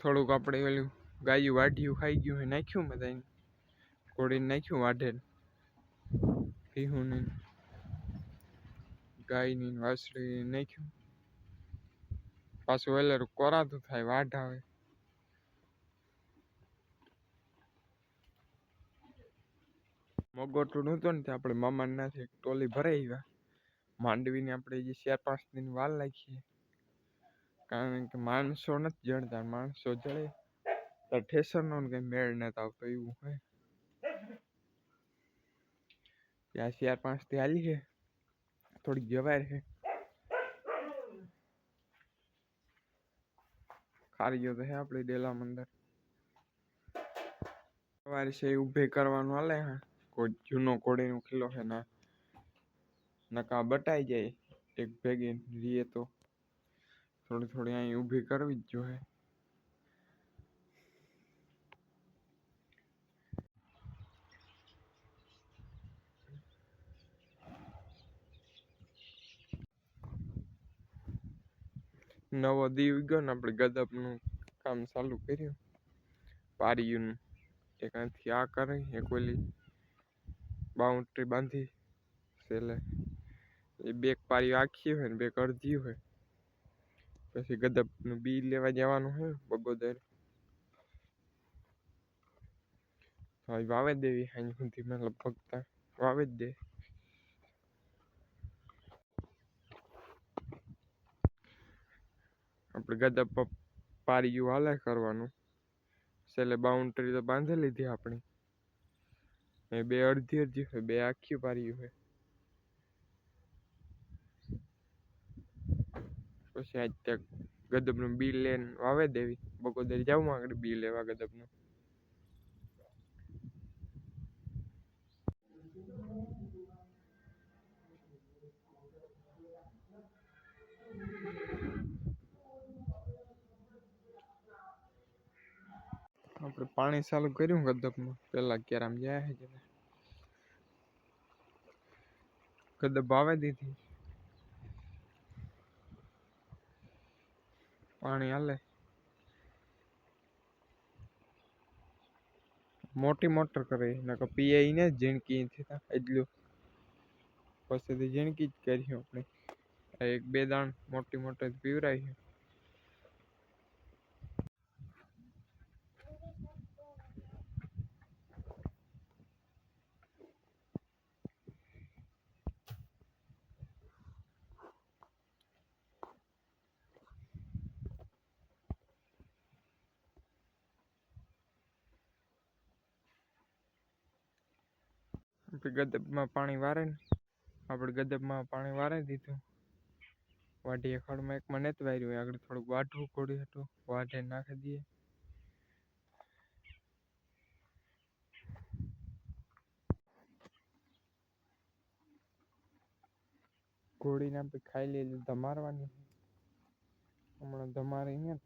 થોડુંક આપણે ઓલું ગાયું વાઢિયું ખાઈ ગયું હોય, નાખ્યું બધાને ઘોડીને નાખ્યું વાઢેલ? ભીહુને ગાયની ને વાછડી નાખ્યું. પાછું વેલેરું કોરાતું થાય વાઢ આવે મગોટું નહોતું ને તે આપણે મામાને નાથી એક ટોલી ભરાઈ આવ્યા. માંડવીને આપણે જે ચાર પાંચ દિન વાર રાખીએ કારણ કે માણસો નથી જણતા, માણસો જળે તો ઠેસરનો કંઈ મેળ નથી આવતો, એવું હોય. ત્યાં ચાર પાંચથી હાલી છે. થોડીક જવાય છે. ખારીઓ તો હે આપણી ડેલા અંદર. સવારે છે ઉભે કરવાનું હાલે હા. કોઈ જૂનો કોડીનો કિલ્લો છે ના નકા બટાઈ જાય એક ભેગી રીએ તો. થોડી થોડી અહીં ઊભી કરવી જ જોઈએ નવો દી ગયો ને આપણે ગદપનું કામ ચાલુ કર્યું પારીયું એક અહીંથી આ કરે એક ઓલી બાઉન્ડ્રી બાંધી છેલ્લે એ બેક પારી આખી હોય ને બેક અડધી હોય પછી ગદપનું બી લેવા જવાનું હોય બગોદર વાવે દેવી હાઈ સુધી મેં લગભગ વાવે જ દે. આપણે ગદપ પારીયું હાલે કરવાનું. છેલ્લે બાઉન્ડ્રી તો બાંધી લીધી આપણી. બે અડધી અડધી હોય, બે આખી પારી હોય. પછી આજ ત્યાં ગદબનું બી લઈને વાવે દેવી. બગોદર જાઉં આગળ બી લેવા ગદબનું આપણે પાણી ચાલુ કર્યું ગદબમાં પેલા ક્યારે આમ જાય છે. ગદબ વાવે દીધી. પાણી હાલે. મોટી મોટર કરે, નકર પીઆઈ ને ઝીણકી થતા એટલું. પછીથી જિંદગી જ કરી આપણે. એક બે દાણ મોટી મોટર પીવરાય ગદબમાં પાણી વારે ને? આપણે ગદબમાં પાણી વારે દીધું. વાઢીએ ખડમાં એકમાં નથી વાર્યું. આગળ થોડુંક વાઢવું ઘોડી હતું. વાઢે નાખી દઈએ ઘોડીને આપણે ખાઈ લઈએ. ધમારવાની. હમણાં ધમારી ને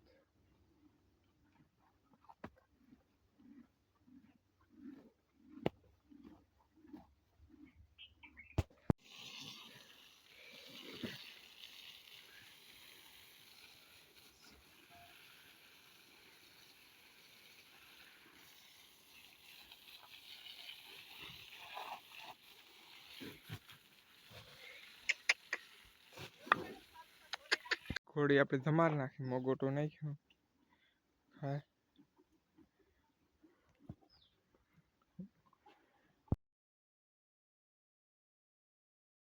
ઘોડી આપણે ધમાર નાખી મોગોટો નાખ્યો. હા.